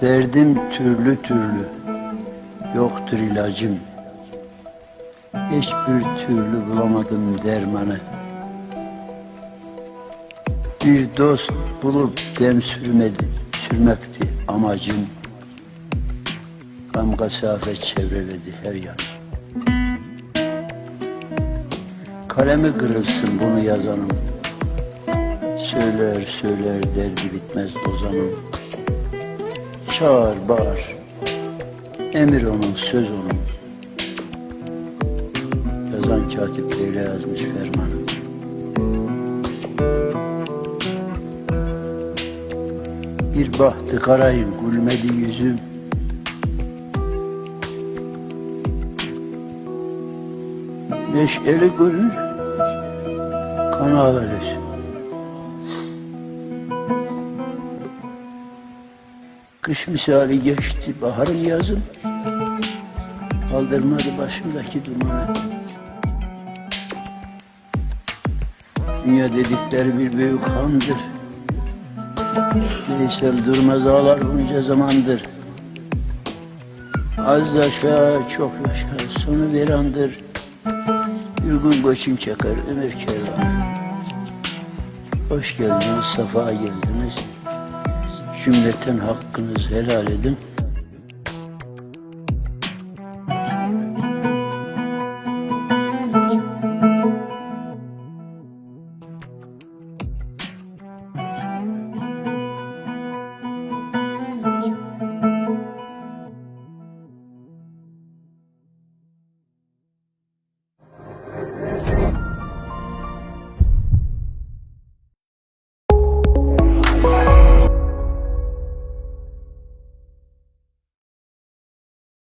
Derdim türlü türlü, yoktur ilacım. Hiçbir türlü bulamadım dermanı. Bir dost bulup dem sürmedi, sürmekti amacım. Gam kasafet çevreledi her yan. Kalemi kırılsın bunu yazanım. Söyler söyler derdi bitmez ozanım. Çağır bağır. Emir onun söz onun. Yazan katip böyle yazmış fermanı. Bir bahtı karayım gülmedi yüzüm. Neşeli gönül kan ağlar. Kış misali geçti baharın yazın. Kaldırmadı başımdaki dumanı. Dünya dedikleri bir büyük handır Veysel durmaz ağlar bunca zamandır. Az yaşa çok yaşa sonu bir andır. Bir gün göçüm çakar ömür kervan Hoş geldiniz, safa geldiniz Cümleten hakkınızı helal edin.